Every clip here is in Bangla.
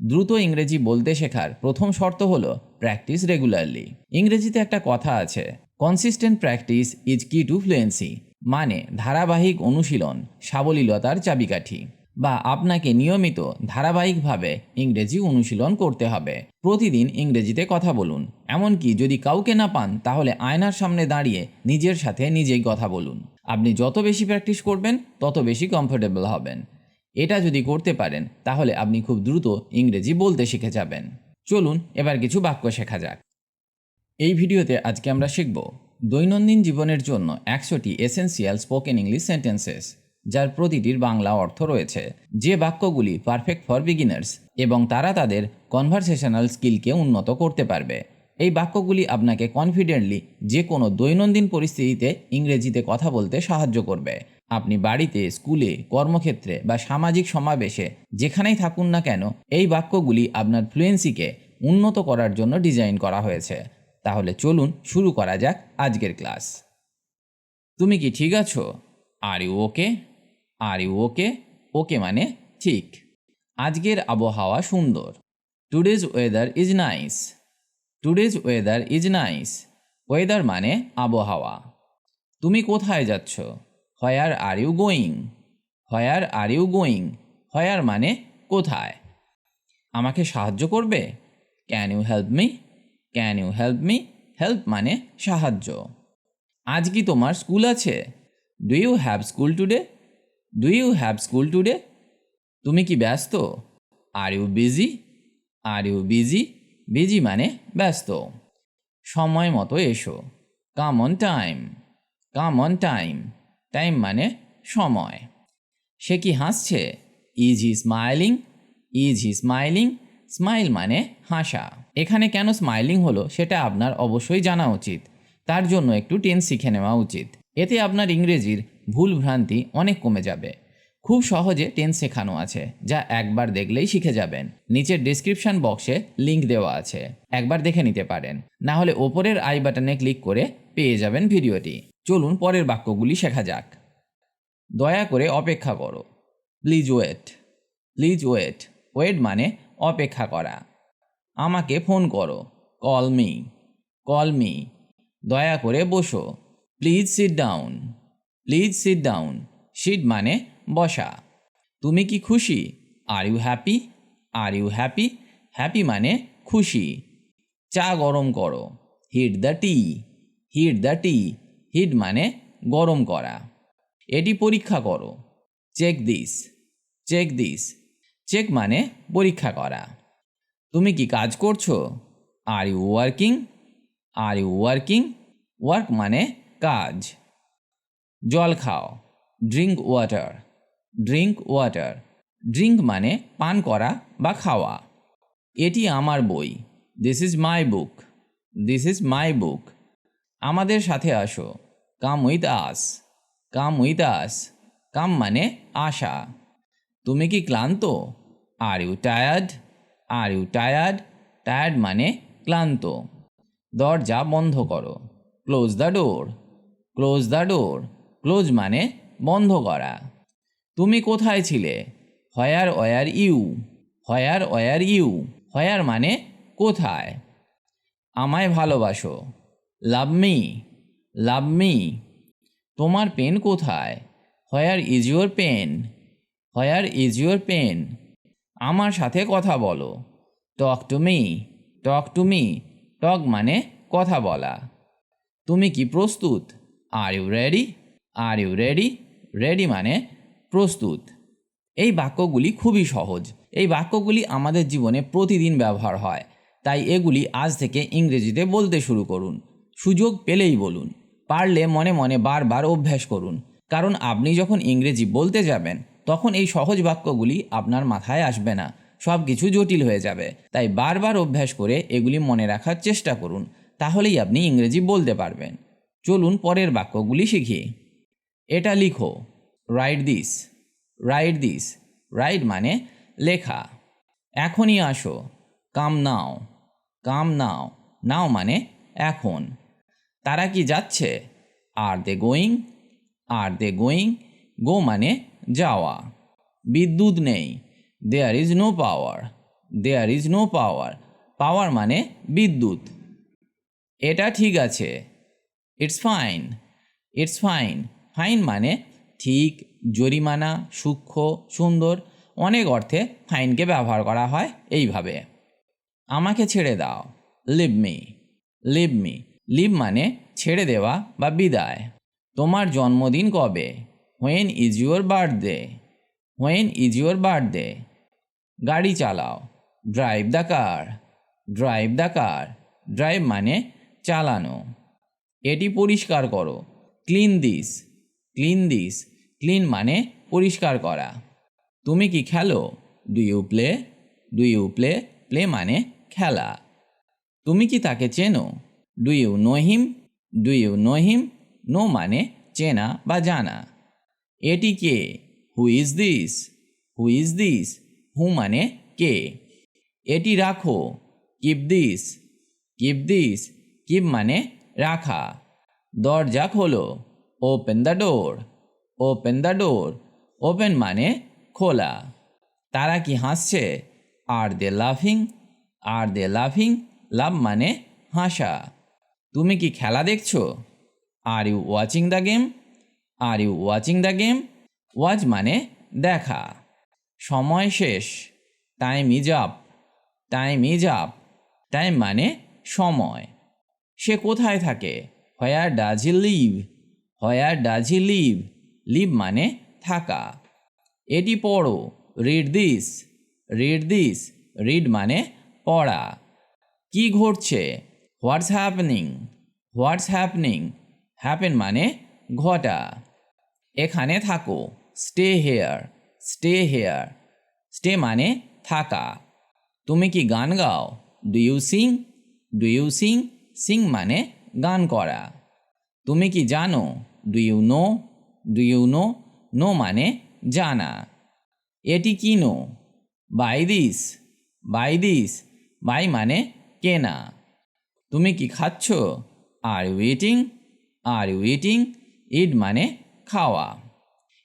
দ্রুত ইংরেজি বলতে শেখার প্রথম শর্ত হলো প্র্যাকটিস রেগুলারলি ইংরেজিতে একটা কথা আছে consistent practice is key to fluency মানে ধারাবাহিক অনুশীলন, সাবলীলতার চাবিকাঠি, বা আপনাকে নিয়মিত ধারাবাহিকভাবে ইংরেজি অনুশীলন করতে হবে। প্রতিদিন ইংরেজিতে কথা বলুন, এমনকি যদি কাউকে না পান, তাহলে আয়নার সামনে দাঁড়িয়ে নিজের সাথে নিজেই কথা বলুন। আপনি যত বেশি প্র্যাকটিস করবেন, তত বেশি কমফোর্টেবল হবেন। এটা যদি করতে পারেন, তাহলে আপনি খুব দ্রুত ইংরেজি বলতে শিখে যাবেন। চলুন, এবার কিছু বাক্য শেখা যাক। এই ভিডিওতে আজকে আমরা শিখব, দৈনন্দিন জীবনের জন্য একশোটি এসেন্সিয়াল স্পোকেন ইংলিশ সেন্টেন্সেস যার প্রতিটির বাংলা অর্থ রয়েছে। যে বাক্যগুলি পারফেক্ট ফর বিগিনার্স এবং তারা তাদের কনভারসেশনাল স্কিলকে উন্নত করতে পারবে। এই বাক্যগুলি আপনাকে কনফিডেন্টলি যে কোনো দৈনন্দিন পরিস্থিতিতে ইংরেজিতে কথা বলতে সাহায্য করবে। আপনি বাড়িতে, স্কুলে, কর্মক্ষেত্রে বা সামাজিক সমাবেশে যেখানেই থাকুন না কেন, এই বাক্যগুলি আপনার ফ্লুয়েন্সিকে উন্নত করার জন্য ডিজাইন করা হয়েছে। তাহলে চলুন শুরু করা যাক আজকের ক্লাস। তুমি কি ঠিক আছো? Are you okay are you okay ওকে মানে ঠিক। আজকের আবহাওয়া সুন্দর। Today's weather is nice today's weather is nice weather মানে আবহাওয়া। তুমি কোথায় যাচ্ছ? Where are you going where are you going where মানে কোথায়? আমাকে সাহায্য করবে? Can you help me can you help me help মানে সাহায্য। আজ কি তোমার স্কুল আছে? Do you have school today do you have school today তুমি কি ব্যস্ত? Are you busy are you busy busy মানে ব্যস্ত। সময় মতো এসো। Come on time come on time time মানে সময়। সে কি হাসছে? Is he smiling is he smiling smile মানে হাসা। এখানে কেন স্মাইলিং হলো সেটা আপনার অবশ্যই জানা উচিত। তার জন্য একটু টেন্স শিখে নেওয়া উচিত। এতে আপনার ইংরেজির ভুল ভ্রান্তি অনেক কমে যাবে। খুব সহজে টেন্স শেখানো আছে, যা একবার দেখলেই শিখে যাবেন। নিচের ডিসক্রিপশন বক্সে লিংক দেওয়া আছে। একবার দেখে নিতে পারেন। না হলে ওপরের আই বাটনে ক্লিক করে পেয়ে যাবেন ভিডিওটি। চলুন পরের বাক্যগুলি শেখা যাক। দয়া করে অপেক্ষা করো। Please wait please wait wait মানে অপেক্ষা করা। আমাকে ফোন করো। কল মি কল মি দয়া করে বসো। Please sit down please sit down sit মানে বসা। তুমি কি খুশি? Are you happy are you happy happy মানে খুশি। চা গরম করো। Heat the tea heat the tea heat মানে গরম করা। এটি পরীক্ষা করো। Check this check this check মানে পরীক্ষা করা। তুমি কি কাজ করছ? Are you working are you working work মানে কাজ। জল খাও। Drink water drink water drink মানে পান করা বা খাওয়া। এটি আমার বই। This is my book this is my book আমাদের সাথে আসো। Come with us. Come with us. কাম মানে আশা। তুমি কি ক্লান্ত? Are you tired? Are you tired? Tired মানে ক্লান্ত। দরজা বন্ধ করো। Close the door. Close the door. Close মানে বন্ধ করা। তুমি কোথায় ছিলে? Where were you? Where were you? Where মানে কোথায়? আমায় ভালোবাসো। Love me love me. তোমার পেন কোথায়? Where is your pen? Where is your pen? আমার সাথে কথা বলো। Talk to me, talk to me. Talk মানে কথা বলা। তুমি কি প্রস্তুত? Are you ready? Are you ready? Ready মানে প্রস্তুত। এই বাক্যগুলি খুবই সহজ। এই বাক্যগুলি আমাদের জীবনে প্রতিদিন ব্যবহার হয়। তাই এগুলি আজ থেকে ইংরেজিতে বলতে শুরু করুন। সুযোগ পেলেই বলুন, পারলে মনে মনে বারবার অভ্যাস করুন। কারণ আপনি যখন ইংরেজি বলতে যাবেন, তখন এই সহজ বাক্যগুলি আপনার মাথায় আসবে না সব কিছু জটিল হয়ে যাবে। তাই বারবার অভ্যাস করে এগুলি মনে রাখার চেষ্টা করুন, তাহলেই আপনি ইংরেজি বলতে পারবেন। চলুন পরের বাক্যগুলি শিখি। এটা লিখো write this write this write মানে লেখা। এখনই আসো কাম নাও কাম নাও নাও মানে এখন। তারা কি যাচ্ছে? আর they going R they going গো মানে যাওয়া। বিদ্যুৎ নেই। There is no power there is no power power মানে বিদ্যুৎ। এটা ঠিক আছে। It's fine it's fine fine মানে ঠিক, জরিমানা, সূক্ষ্ম, সুন্দর, অনেক অর্থে ফাইনকে ব্যবহার করা হয় এইভাবে। আমাকে ছেড়ে দাও। Leave me leave me leave মানে ছেড়ে দেওয়া বা বিদায়। তোমার জন্মদিন কবে? When is your birthday when is your birthday গাড়ি চালাও। Drive the car drive the car drive মানে চালানো। এটি পরিষ্কার করো। Clean this clean this clean মানে পরিষ্কার করা। তুমি কি খেলো? Do you play do you play play মানে খেলা। তুমি কি তাকে চেনো? Do you know him do you know him know মানে চেনা বা জানা। এটি কে? Who is this who is this who মানে কে? এটি রাখো। Keep this keep this keep মানে রাখা। দরজা খোলো। Open the door open the door open মানে খোলা। তারা কি হাসছে? আর দে লাফিং আর দে লাফিং লাভ মানে হাসা। তুমি কি খেলা দেখছ? Are you watching the game are you watching the game watch মানে দেখা। সময় শেষ। Time is up time is up time মানে সময়। সে কোথায় থাকে? Where does he live where does he live live মানে থাকা। এটি পড়ো। Read this read this read মানে পড়া। কি ঘটছে? What's happening what's happening happen মানে ঘটা। এখানে থাকো। Stay here stay here stay মানে থাকা। তুমি কি গান গাও? Do you sing do you sing sing মানে গান করা। তুমি কি জানো? Do you know do you know know মানে জানা। এটি কিনো buy this buy this buy মানে কেনা। তুমি কি খাচ্ছ? Are eating are you eating eat মানে খাওয়া।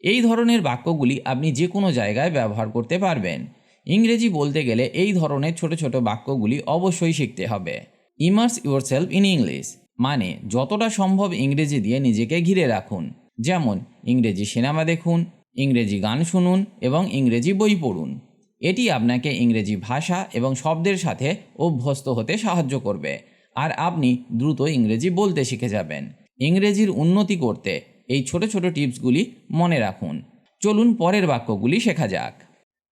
এই ধরনের বাক্যগুলি আপনি যে কোনো জায়গায় ব্যবহার করতে পারবেন। ইংরেজি বলতে গেলে এই ধরনের ছোট ছোট বাক্যগুলি অবশ্যই শিখতে হবে। Immerse yourself in English মানে যতটা সম্ভব ইংরেজি দিয়ে নিজেকে ঘিরে রাখুন। যেমন ইংরেজি সিনেমা দেখুন, ইংরেজি গান শুনুন এবং ইংরেজি বই পড়ুন। এটি আপনাকে ইংরেজি ভাষা এবং শব্দের সাথে অভ্যস্ত হতে সাহায্য করবে। আর আপনি দ্রুত ইংরেজি বলতে শিখে যাবেন। ইংরেজির উন্নতি করতে এই ছোট ছোট টিপসগুলি মনে রাখুন। চলুন পরের বাক্যগুলি শেখা যাক।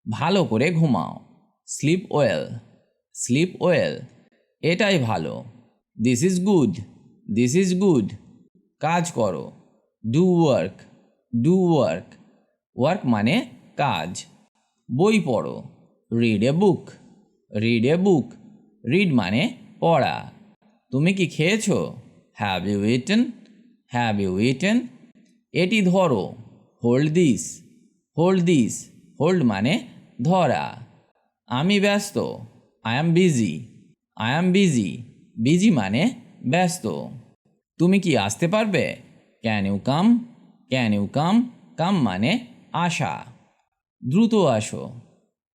ভালো করে ঘুমাও। Sleep well. Sleep well. এটাই ভালো। This is good. This is good. কাজ করো। Do work. Do work. Work মানে কাজ। বই পড়ো। Read a book. Read a book. Read মানে পড়া। তুমি কি খেয়েছো? Have you eaten have you eaten এটি ধরো। Hold this hold this hold মানে ধরা। আমি ব্যস্ত। I am busy I am busy busy মানে ব্যস্ত। তুমি কি আসতে পারবে? Can you come can you come come মানে আসা। দ্রুত আসো।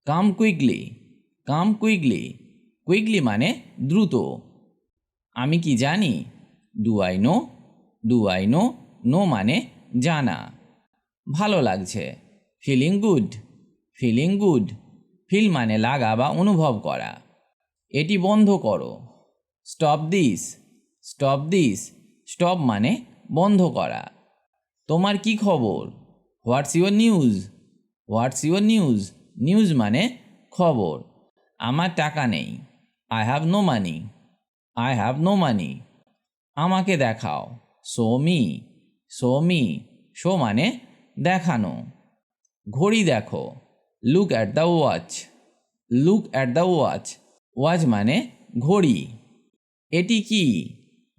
Come quickly come quickly quickly মানে দ্রুত। আমি কি জানি? Do I know do I know know মানে জানা। ভালো লাগছে। Feeling good feeling good feel মানে লাগা বা অনুভব করা। এটি বন্ধ করো। Stop this stop this stop মানে বন্ধ করা। তোমার কি খবর? What's your news what's your news news মানে খবর। আমার টাকা নেই। I have no money I have no money আমাকে দেখাও। Show me show me show মানে দেখানো। ঘড়ি দেখো। Look at the watch look at the watch watch মানে ঘড়ি। এটি কি?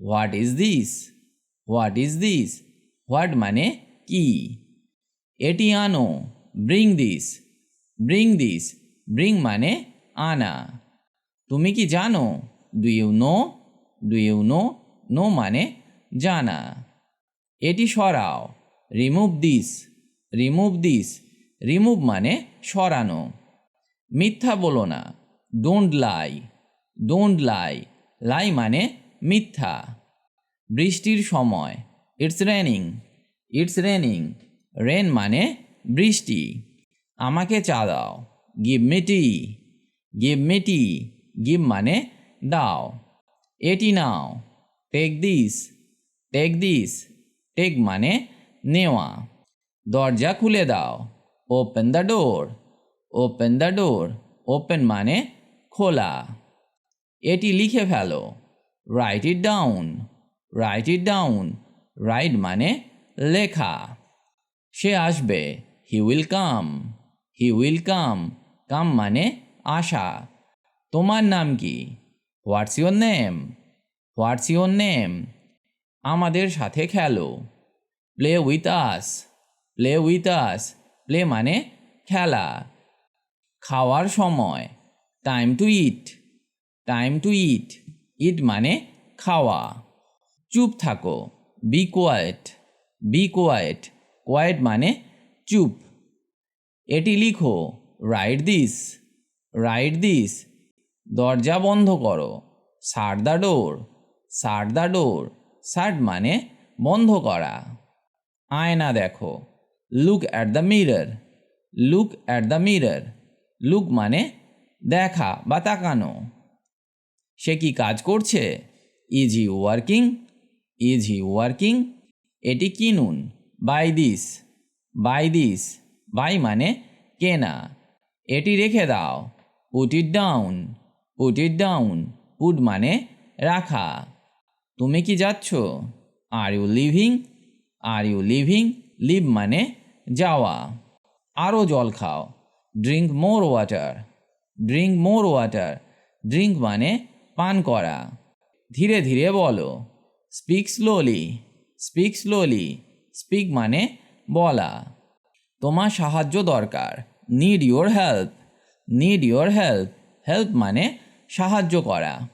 What is this what is this what মানে কি? এটি আনো। Bring this bring this bring মানে আনা। তুমি কি জানো? Do you know do you know know মানে জানা। এটি সরাও। Remove this remove this remove মানে সরানো। মিথ্যা বলো না। ডোন্ট লাই ডোন্ট লাই লাই মানে মিথ্যা। বৃষ্টির সময় it's raining it's raining rain মানে বৃষ্টি। আমাকে চা দাও। Give me give me give মানে দাও। এটি নাও। Take this take this take মানে নেওয়া। দরজা খুলে দাও। Open the door open the door open মানে খোলা। এটি লিখে ফেলো। Write it down write it down write মানে লেখা। সে আসবে। He will come he will come come মানে আশা। তোমার নাম কি? What's your name what's your name আমাদের সাথে খেলো। Play with us play with us play মানে খেলা। খাওয়ার সময়। Time to eat time to eat eat মানে খাওয়া। চুপ থাকো। Be quiet be quiet quiet মানে চুপ। এটি লিখো। রাইট দিস রাইট দিস দরজা বন্ধ করো। Shut the door, shut the door shut মানে বন্ধ করা। আয়না দেখো look at the mirror look at the mirror look মানে দেখা বা তাকানো। সে কি কাজ করছে? Is he working is he working এটি কিনুন buy this buy this buy মানে কেনা। এটি রেখে দাও put it down put it down put মানে রাখা। তুমি কি যাচ্ছ? Are you leaving are you leaving leave মানে যাওয়া। আরও জল খাও। Drink more water drink more water drink মানে পান করা। ধীরে ধীরে বলো। Speak slowly speak slowly speak মানে বলা। তোমার সাহায্য দরকার। Need your help need your help help মানে সাহায্য করা।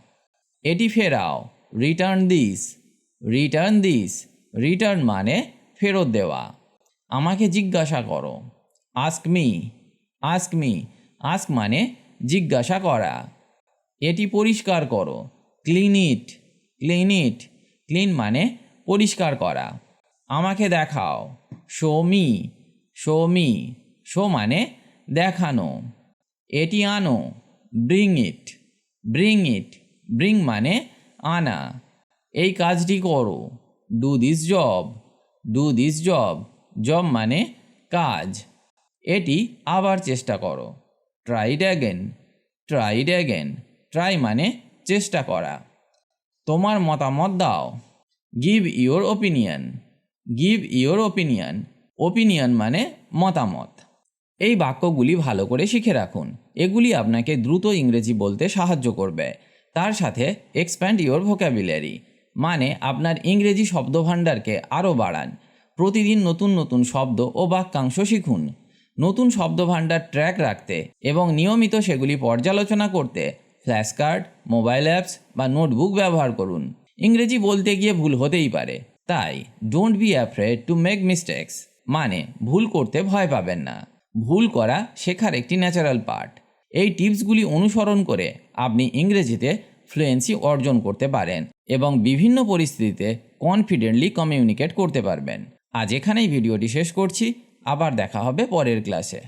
এটি ফেরাও। Return this return this return মানে ফেরত দেওয়া। আমাকে জিজ্ঞাসা করো। Ask me ask me ask মানে জিজ্ঞাসা করা। এটি পরিষ্কার করো। Clean it clean it clean মানে পরিষ্কার করা। আমাকে দেখাও। Show me show me show মানে দেখানো। এটি আনো। Bring it bring it bring মানে আনা। এই কাজটি করো। Do this job do this job job মানে কাজ। এটি আবার চেষ্টা করো। Tried again tried again try মানে চেষ্টা করা। তোমার মতামত দাও। Give your opinion give your opinion opinion মানে মতামত। এই বাক্যগুলি ভালো করে শিখে রাখুন। এগুলি আপনাকে দ্রুত ইংরেজি বলতে সাহায্য করবে। তার সাথে এক্সপ্যান্ড ইওর ভোক্যাবুলারি মানে আপনার ইংরেজি শব্দভাণ্ডারকে আরও বাড়ান। প্রতিদিন নতুন নতুন শব্দ ও বাক্যাংশ শিখুন। নতুন শব্দভাণ্ডার ট্র্যাক রাখতে এবং নিয়মিত সেগুলি পর্যালোচনা করতে ফ্ল্যাশ কার্ড মোবাইল অ্যাপস বা নোটবুক ব্যবহার করুন। ইংরেজি বলতে গিয়ে ভুল হতেই পারে। তাই don't be afraid to make mistakes মানে ভুল করতে ভয় পাবেন না। ভুল করা শেখার একটি ন্যাচারাল পার্ট এই টিপসগুলি অনুসরণ করে আপনি ইংরেজিতে ফ্লুয়েন্সি অর্জন করতে পারেন এবং বিভিন্ন পরিস্থিতিতে কনফিডেন্টলি কমিউনিকেট করতে পারবেন। আজ এখানেই ভিডিওটি শেষ করছি। আবার দেখা হবে পরের ক্লাসে